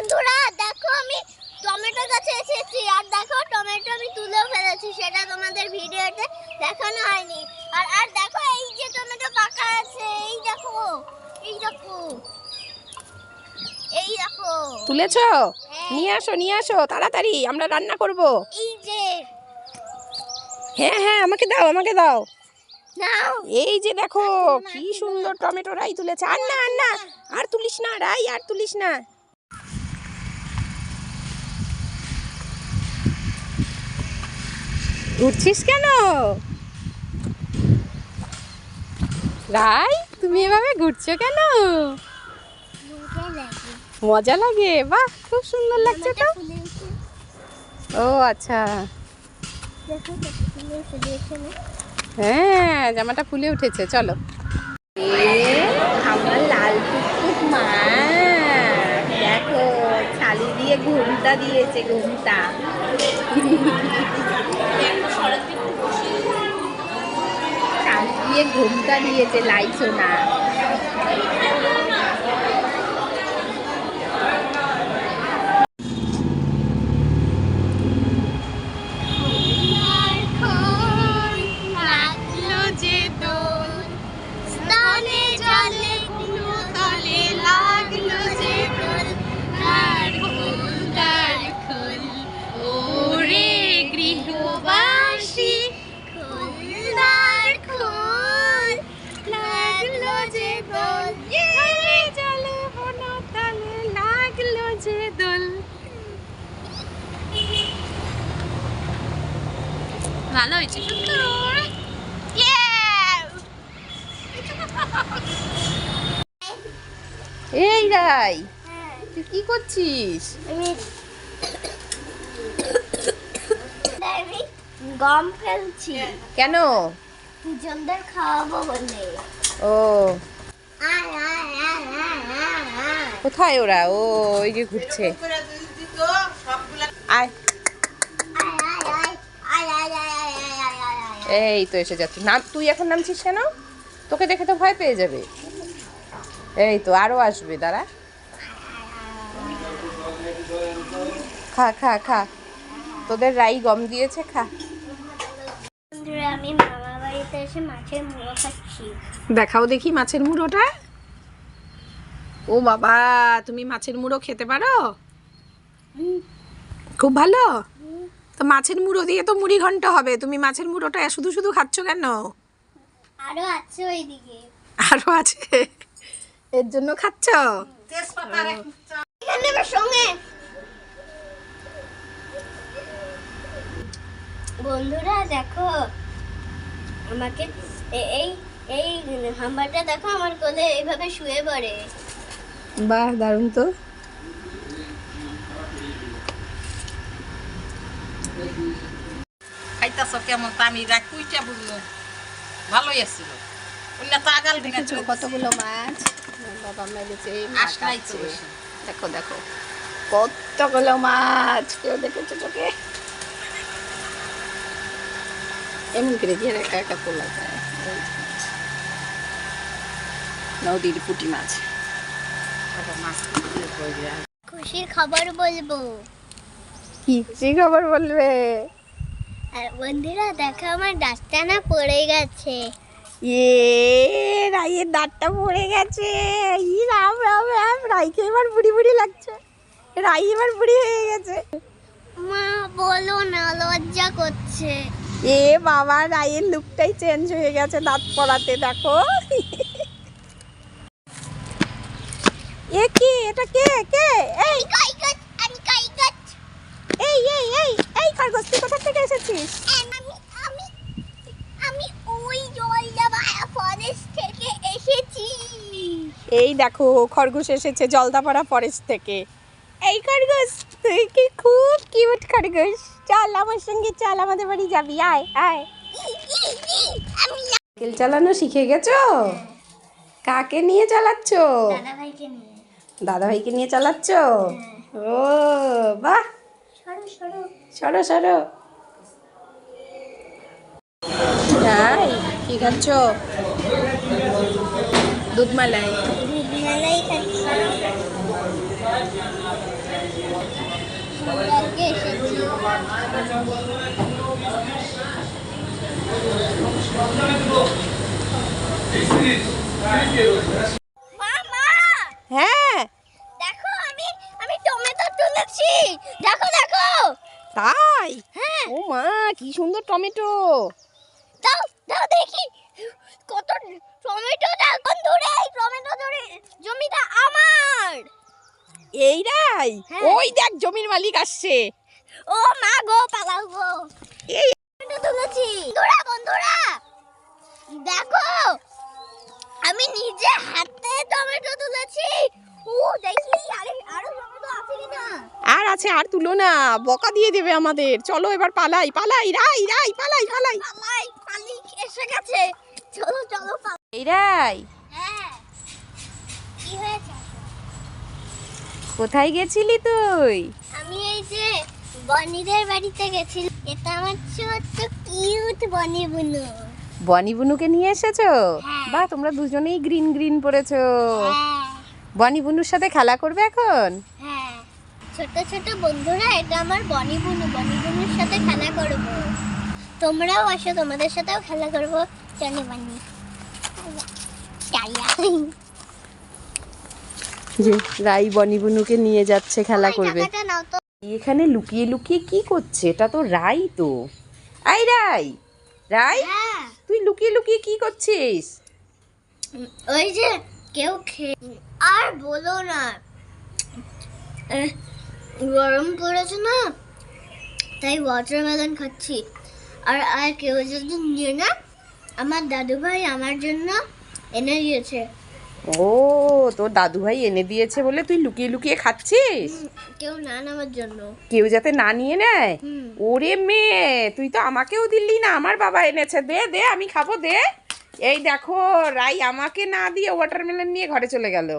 বন্ধুরা দেখো আমি টমেটো গাছে এসেছি আর দেখো টমেটো আমি তুলেও ফেলেছি সেটা তোমাদের ভিডিওতে দেখানো হয়নি। আর আর দেখো এই যে টমেটো পাকা আছে এই দেখো এই দেখো এই দেখো। তুলেছো? নিয়ে আসো নিয়ে আসো তাড়াতাড়ি আমরা রান্না করব। এই যে। হ্যাঁ হ্যাঁ আমাকে দাও আমাকে দাও। নাও। এই যে দেখো কি সুন্দর টমেটো রাই তুলেছে। আর না আর না আর তুলিস না রাই আর তুলিস না। উঠছিস কেন? রাই, তুমি এভাবে ঘুরছো কেন? মজা লাগে, বাহ, খুব সুন্দর লাগছে তো। ও আচ্ছা। হ্যাঁ জামাটা ফুলে উঠেছে, চলো। আমার লাল টুকটুক মা, দেখো, ছালি দিয়ে ঘুমটা দিয়েছে, ঘুমটা ছালি দিয়ে ঘুমটা দিয়েছে লাইছো না। ভালো হয়েছে সুন্দর এই রাই তুই কি করছিস? আমি গম ফেলছি। কেন? দুজনদের খাওয়াবো বলে। ও। আয় আয় আয় আয় আয় আয়। কোথায় ওরা? ও ওই যে ঘুরছে। আয়। এই তো এসে যাচ্ছে। নাম তুই এখন নামছিস কেন? তোকে দেখে তো ভয় পেয়ে যাবে। এই তো আরও আসবে দাঁড়া। খা খা খা। তোদের রাই গম দিয়েছে খা। আমি মামা বাড়িতে এসে মাছের মুড়ো খাচ্ছি। দেখাও দেখি মাছের মুড়োটা। ও বাবা তুমি মাছের মুড়ো খেতে পারো? খুব ভালো? তো মাছের মুড়ো দিয়ে তো মুড়ি ঘন্ট হবে। তুমি মাছের মুড়োটা শুধু শুধু খাচ্ছ কেন? আরও আছে ওইদিকে। আরও আছে? এর জন্য খাচ্ছ? বন্ধুরা দেখো আমাকে এই এই হাম্বারটা দেখো আমার কোলে এইভাবে শুয়ে পড়ে। বাহ দারুণ তো। খাইতাছ কেমন? তা আমি রাখ কুইটা বুঝলো। ভালোই আছিল অন্য তো আগাল দেখেছ কতগুলো মাছ? বাবা দেখো দেখো। কতগুলো মাছ কেউ দেখেছ চোখে? এমন করে দিয়ে একা একা তোলা যায়। নদীর পুঁটি মাছ। মাছ দিয়ে কইরা। খুশির খবর বলব। কি খুশি খবর বলবে? আর বন্ধুরা দেখো আমার ডাক্তার না পড়ে গেছে। এ রাইয়ের দাঁতটা পড়ে গেছে। ই রাম রাম রাম রাইকে এবার বুড়ি বুড়ি লাগছে। রাই এবার বুড়ি হয়ে গেছে। মা বলো না লজ্জা করছে। এ বাবা রায়ের লুকটাই চেঞ্জ হয়ে গেছে দাঁত পড়াতে দেখো এ কি এটা কে কে এই আমি কাইগত আমি কাইগত এই এই এই এই খরগোশ তুই কোথা থেকে আমি আমি আমি ওই জলদাবা ফরেস্ট থেকে এসেছি। এই দেখো খরগোশ এসেছে জলদাপাড়া ফরেস্ট থেকে। এই খরগোশ তুই কি খুব কিউট খরগোশ। চল আমার সঙ্গে চল আমাদের বাড়ি যাবি আয় আয়। আমি সাইকেল চালানো শিখে গেছো? কাকে নিয়ে চালাচ্ছ? দাদা ভাইকে নিয়ে। দাদা ভাইকে নিয়ে চালাচ্ছ? ও বাহ। সরো। সরো সরো সরো তাই কি খাচ্ছ? দুধ মালাই। মেলাই খাচ্ছি। আজকে এসেছি। মা মা হ্যাঁ। দেখো আমি আমি টমেটো তুলেছি। দেখো দেখো। তাই? হ্যাঁ। ও মা কি সুন্দর টমেটো। দাও দাও দেখি। কত টমেটো এখন ধরে এই টমেটো ধরে জমিটা আমার। এই রাই হ্যাঁ। ওই দেখ জমির মালিক আসছে। ও মা গো পালাও গো। এই টমেটো তুলেছি। বন্ধুরা বন্ধুরা দেখো আমি নিজে হাতে টমেটো তুলেছি। ও দেখি আরে আরও টমেটো আছে কিনা আর আছে আর তুলো না বকা দিয়ে দেবে আমাদের। চলো এবার পালাই পালাই রাই রাই পালাই পালাই। পালাই চলো পালাই এই রাই কি হয়েছে? কোথায় গেছিলি তুই? আমি এই যে বনিদের বাড়িতে গেছিলাম। এটা আমার ছোট্ট কিউট বনি বুনু। বনি বুনুকে নিয়ে এসেছ? হ্যাঁ। বা তোমরা দুজনেই গ্রিন গ্রিন পরেছো হ্যাঁ। বনি বুনুর সাথে খেলা করবে এখন? হ্যাঁ। ছোট ছোট বন্ধুরা এটা আমার বনি বুনু। বনি বুনুর সাথে খেলা করব। তোমরাও আসো তোমাদের সাথেও খেলা করব। চলে বানি। যে রাই বনি বুনুকে নিয়ে যাচ্ছে খেলা করবে। এখানে লুকিয়ে লুকিয়ে কি করছে? এটা তো রাই তো। আই রাই রাই হ্যাঁ। তুই লুকিয়ে লুকিয়ে কি করছিস? ওই যে কেউ খেয়ে আর বলো না। গরম পড়েছে না? তাই ওয়াটারমেলন খাচ্ছি। আর আর কেউ যদি নিয়ে না আমার দাদু ভাই আমার জন্য এনে দিয়েছে। ও তোর দাদু ভাই এনে দিয়েছে বলে তুই লুকিয়ে লুকিয়ে খাচ্ছিস? কেউ না নেওয়ার জন্য। কেউ যাতে না নিয়ে নেয়? ওরে মেয়ে তুই তো আমাকেও দিলি না আমার বাবা এনেছে। দে দে আমি খাব দে। এই দেখো রাই আমাকে না দিয়ে ওয়াটারমেলন নিয়ে ঘরে চলে গেল।